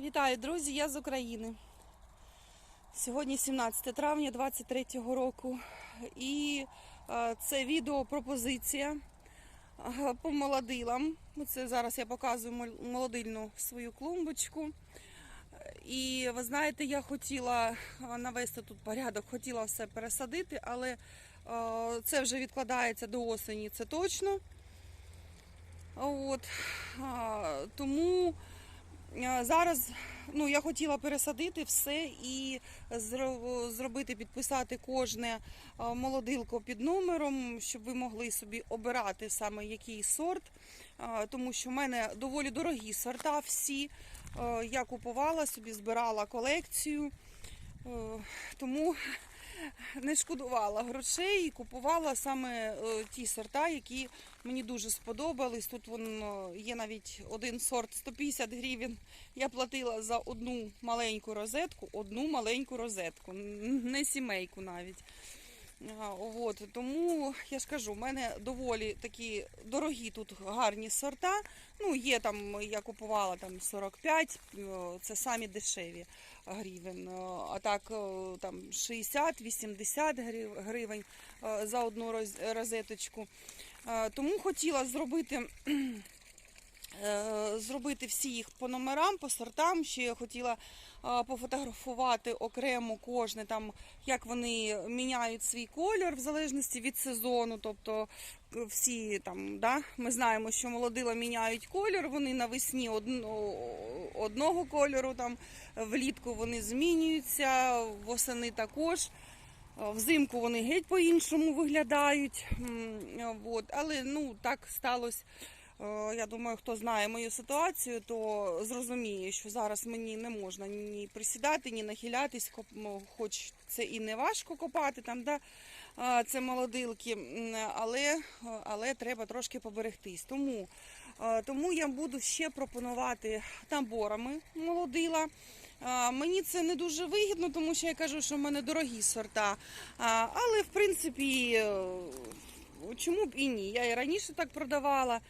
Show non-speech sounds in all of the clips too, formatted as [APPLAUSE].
Вітаю, друзі! Я з України. Сьогодні 17 травня 23-го року. І е, це відео пропозиція е, по молодилам. Це зараз я показую молодильну свою клумбочку. І ви знаєте, я хотіла е, навести тут порядок, хотіла все пересадити, але це вже відкладається до осені, це точно. От, тому зараз ну, я хотіла пересадити все і зробити, підписати кожне е, молодилко під номером, щоб ви могли собі обирати саме який сорт, Е, тому що в мене доволі дорогі сорта всі. Е, Я купувала собі, збирала колекцію, Е, тому не шкодувала грошей і купувала саме е, ті сорта, які мені дуже сподобались. Тут вон є навіть один сорт 150 гривень. Я платила за одну маленьку розетку, одну маленьку розетку, не сімейку навіть. От, тому я ж кажу, в мене доволі такі дорогі тут гарні сорта. Ну, є там, я купувала там 45, е, це самі дешеві гривень. Е, А так е, там 60-80 гривень за одну роз- розеточку. Тому хотіла зробити. Е, Зробити всі їх по номерам, по сортам. Ще я хотіла е, пофотографувати окремо кожне там, як вони міняють свій колір в залежності від сезону. Тобто е, всі там, да, ми знаємо, що молодила міняють колір, вони навесні одно, одного кольору, там влітку вони змінюються, восени також. Взимку вони геть по-іншому виглядають. От. Але ну, так сталося. Е, Я думаю, хто знає мою ситуацію, то зрозуміє, що зараз мені не можна ні присідати, ні нахилятись, хоч це і не важко копати, там, да, е, це молодилки, але, але треба трошки поберегтись. Тому, е, тому я буду ще пропонувати наборами молодила. Мені це не дуже вигідно, тому що я кажу, що в мене дорогі сорта. Але в принципі, е, чому б і ні? Я і раніше так продавала.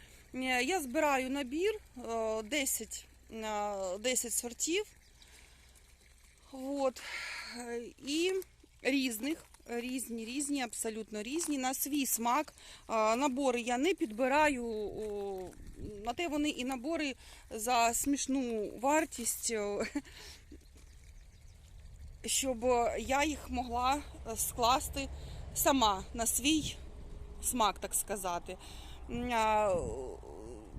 Е, Я збираю набір е, 10, е, 10 сортів. От. Е, І різних. Різні, різні, абсолютно різні. На свій смак. Набори я не підбираю. На те вони і набори за смішну вартість, щоб я їх могла скласти сама на свій смак, так сказати.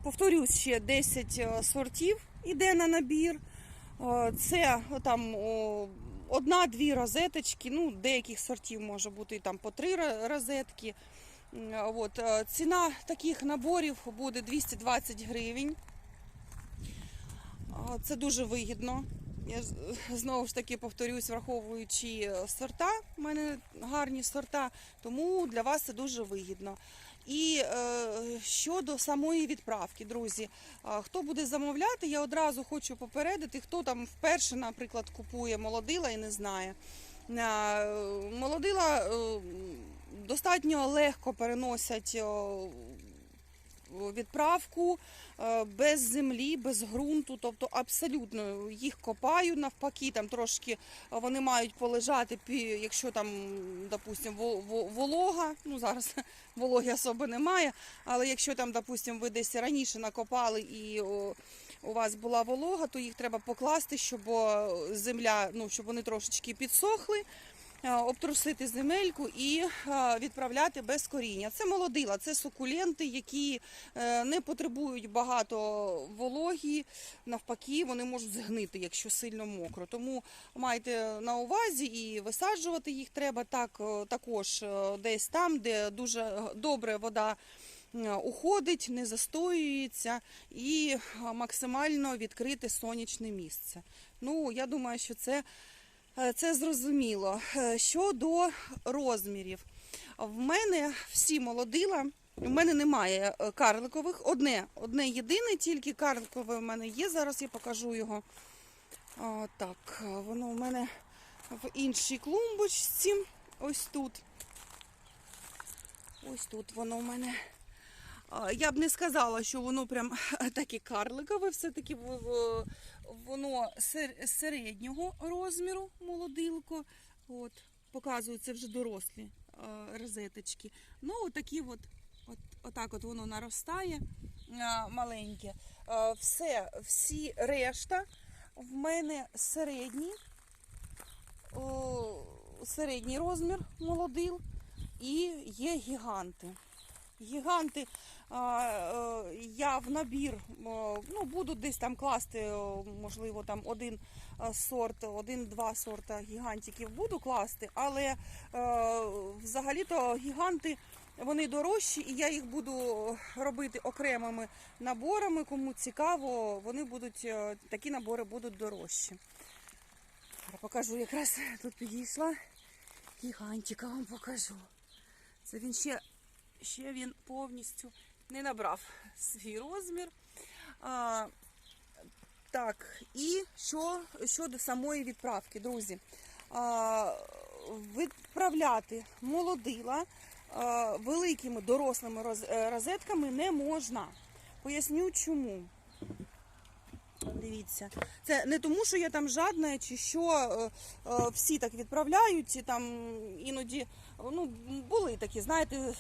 Повторюсь, ще 10 сортів іде на набір. Це там одна-дві розеточки, ну, деяких сортів може бути і там по три розетки. От, е, ціна таких наборів буде 220 гривень. Це дуже вигідно. Я знову ж таки повторюсь, враховуючи е, сорта, у мене гарні сорта, тому для вас це дуже вигідно. І е, щодо самої відправки, друзі, хто буде замовляти, я одразу хочу попередити, хто там вперше, наприклад, купує молодила і не знає. Молодила е, достатньо легко переносять відправку е, без землі, без ґрунту, тобто абсолютно їх копаю навпаки, там трошки вони мають полежати, якщо там, допустим, во- во- волога, ну зараз [LAUGHS] вологи особи немає, але якщо там, допустим, ви десь раніше накопали і у вас була волога, то їх треба покласти, щоб земля, ну щоб вони трошечки підсохли. Е, Обтрусити земельку і е, відправляти без коріння. Це молодила, це сукуленти, які е, не потребують багато вологі. Навпаки, вони можуть згнити, якщо сильно мокро. Тому майте на увазі і висаджувати їх треба так також десь там, де дуже добре вода. Уходить, не застоюється і максимально відкрите сонячне місце. Ну, я думаю, що це Це зрозуміло. Е, Щодо розмірів, в мене всі молодила. У мене немає е, карликових. Одне, одне єдине, тільки карликове в мене є. Зараз я покажу його. Так, е, воно в мене в іншій клумбочці. Ось тут. Ось тут воно в мене. Я б не сказала, що воно прям таке карликове, все-таки в- в- воно сер- середнього розміру молодилко. От, показуються вже дорослі е, розеточки. Ну, отакі от, от, отак от воно наростає е, маленьке. Е, Все, всі решта в мене середні, о, середній розмір молодил і є гіганти. Гіганти е, я в набір о, ну, буду десь там класти, можливо, там один е, сорт, один-два сорта гігантиків буду класти, але е, взагалі-то гіганти вони дорожчі, і я їх буду робити окремими наборами. Кому цікаво, вони будуть е, такі набори будуть дорожчі. Покажу, якраз тут підійшла. Гігантика вам покажу. Це він ще ще він повністю не набрав свій розмір. А, так, і що щодо самої відправки, друзі, а, відправляти молодила а, великими дорослими роз- е, розетками не можна. Поясню чому. Дивіться, це не тому, що я там жадна, чи що е, е, всі так відправляють, і там іноді ну, були такі, знаєте,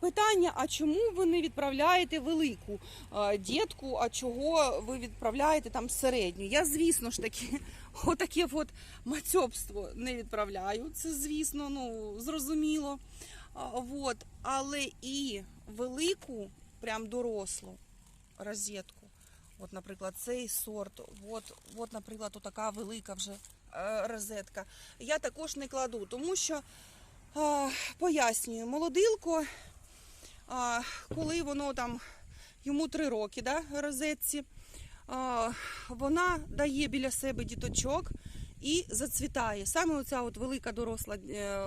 питання: а чому ви не відправляєте велику е, дітку, а чого ви відправляєте там середню? Я, звісно ж таки, [LAUGHS] отаке от мацьобство не відправляю. Це, звісно, ну, зрозуміло. А, Вот. Але і велику, прям дорослу розетку. От, наприклад, цей сорт, от, от наприклад, така велика вже е, розетка. Я також не кладу, тому що е, пояснюю, молодилко, е, коли воно там йому три роки, да, розетці, е, вона дає біля себе діточок і зацвітає. Саме оця от велика доросла е,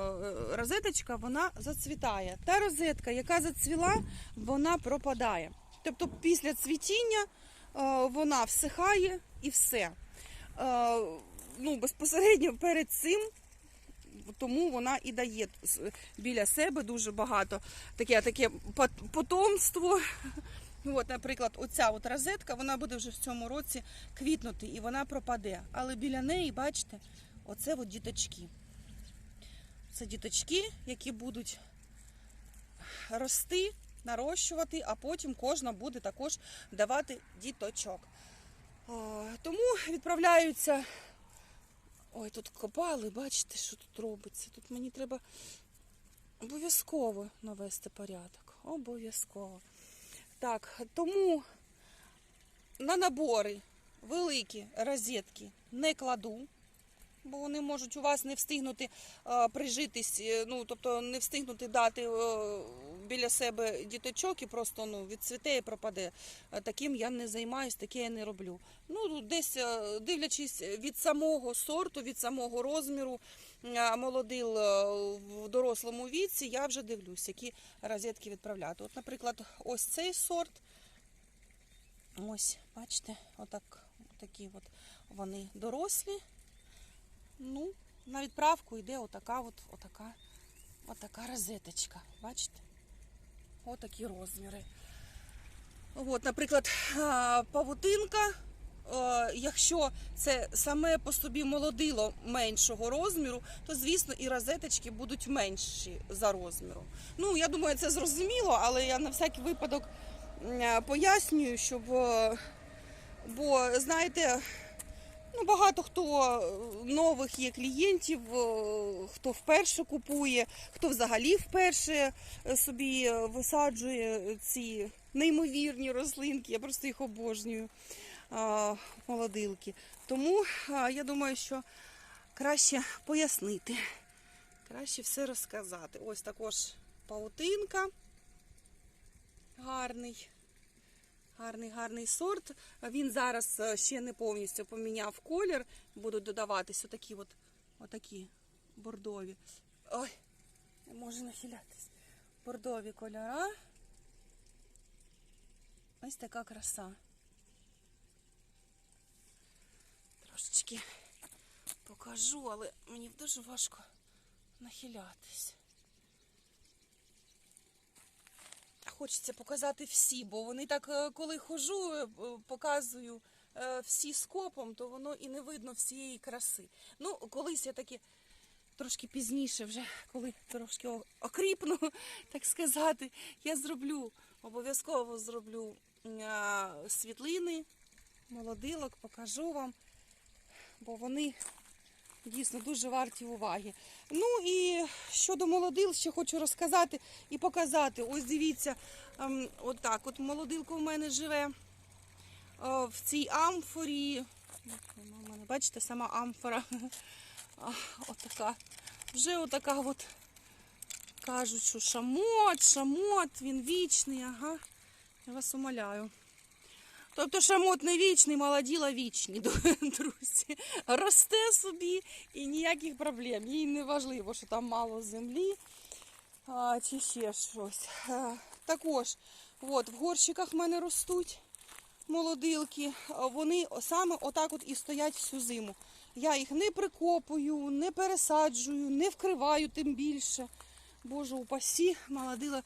розеточка, вона зацвітає. Та розетка, яка зацвіла, вона пропадає. Тобто після цвітіння е, вона всихає і все. Е, Ну, безпосередньо перед цим, тому вона і дає біля себе дуже багато таке, таке потомство. От, наприклад, оця от розетка, вона буде вже в цьому році квітнути і вона пропаде. Але біля неї, бачите, оце от діточки. Це діточки, які будуть рости, нарощувати, а потім кожна буде також давати діточок. Тому відправляються. Ой, тут копали, бачите, що тут робиться. Тут мені треба обов'язково навести порядок. Обов'язково. Так, тому на набори великі розетки не кладу, бо вони можуть у вас не встигнути е, прижитись, е, ну тобто не встигнути дати е, біля себе діточок і просто ну, відцвіте і пропаде. Таким я не займаюсь, таке я не роблю. Ну, десь е, дивлячись від самого сорту, від самого розміру молодил е, в дорослому віці, я вже дивлюсь, які розетки відправляти. От, наприклад, ось цей сорт. Ось, бачите, отак, такі от вони дорослі. Ну, на відправку йде отака от, отака, отака розеточка. Бачите? Отакі розміри. От, наприклад, павутинка. Якщо це саме по собі молодило меншого розміру, то звісно і розеточки будуть менші за розміром. Ну, я думаю, це зрозуміло, але я на всякий випадок пояснюю, щоб. Бо знаєте, Ну, багато хто е, нових є клієнтів, е, хто вперше купує, хто взагалі вперше е, собі висаджує ці неймовірні рослинки. Я просто їх обожнюю, молодилки. Тому я думаю, що краще пояснити, краще все розказати. Ось також паутинка гарний. Гарний, гарний сорт. Він зараз е, ще не повністю поміняв колір. Будуть додаватись отакі от, отакі бордові. Ой, не можу нахилятись. Бордові кольора. Ось така краса. Трошечки покажу, але мені дуже важко нахилятись. Хочеться показати всі, бо вони так, е, коли хожу, е, е, показую всі скопом, то воно і не видно всієї краси. Ну, колись я таки трошки пізніше, вже коли трошки окріпну, [LAUGHS] так сказати, я зроблю, обов'язково зроблю світлини, молодилок, покажу вам, бо вони дійсно дуже варті уваги. Ну і щодо молодил, ще хочу розказати і показати. Ось дивіться, ем, отак, от молодилка в мене живе е, в цій амфорі. Бачите, сама амфора. [LAUGHS] Отака. Вже отака от кажуть, що шамот, шамот, він вічний, ага. Я вас умоляю. Тобто шамот не вічний, молоділа вічні, [LAUGHS] друзі. Росте собі і ніяких проблем. Їй не важливо, що там мало землі а, чи ще щось. А, також от, в горщиках в мене ростуть молодилки. Вони саме отак от і стоять всю зиму. Я їх не прикопую, не пересаджую, не вкриваю тим більше. Боже, упасі, молодила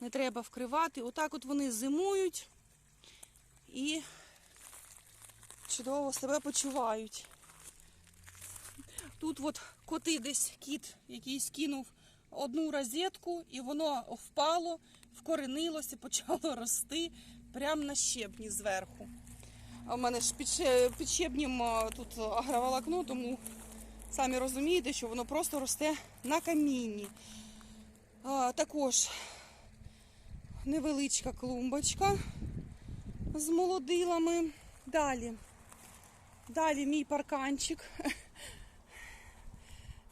не треба вкривати. Отак от вони зимують і чудово себе почувають. Тут от коти десь кіт якийсь кинув одну розетку, і воно впало, вкоренилося, почало рости прямо на щебні зверху. В мене ж під, щебнем тут агроволокно, тому самі розумієте, що воно просто росте на камінні. Також невеличка клумбочка з молодилами. Далі. Далі мій парканчик. [LAUGHS]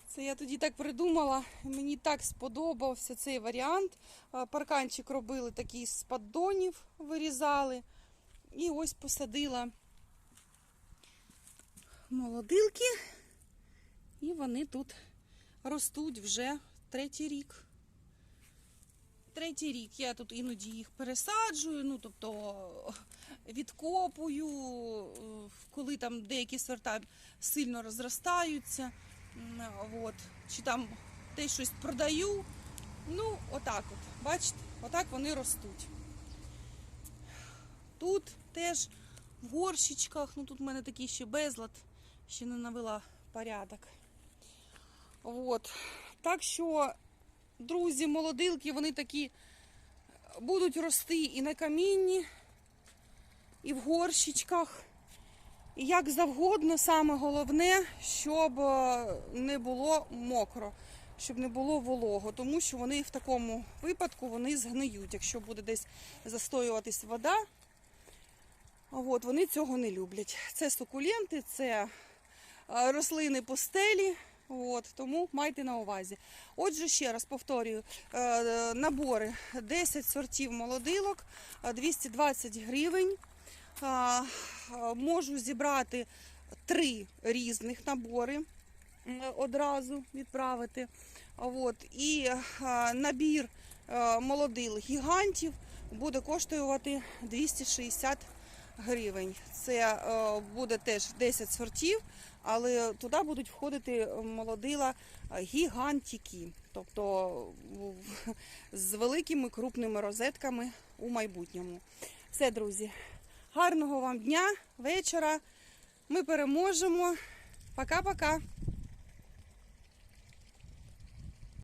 Це я тоді так придумала. Мені так сподобався цей варіант. Парканчик робили такий з поддонів, вирізали. І ось посадила молодилки. І вони тут ростуть вже третій рік. Третій рік я тут іноді їх пересаджую, ну тобто [LAUGHS] відкопую, е, коли там деякі сорта сильно розростаються. От. Чи там те щось продаю. Ну, отак от. Бачите, отак вони ростуть. Тут теж в горщичках, ну тут в мене такий ще безлад, ще не навела порядок. От. Так що, друзі, молодилки, вони такі будуть рости і на камінні, і в горщичках. І як завгодно, саме головне, щоб е, не було мокро, щоб не було волого, тому що вони в такому випадку вони згниють. Якщо буде десь застоюватись вода, от, вони цього не люблять. Це сукуленти, це е, рослини постелі. От, тому майте на увазі. Отже, ще раз повторюю, е, набори 10 сортів молодилок, е, 220 гривень. А, а, Можу зібрати три різних набори одразу відправити. От. І набір а, молодил гігантів буде коштувати 260 гривень. Це е, буде теж 10 сортів, але туди будуть входити молодила гігантіки, тобто з великими крупними розетками у майбутньому. Все, друзі. Гарного вам дня, вечора. Ми переможемо. Пока-пока.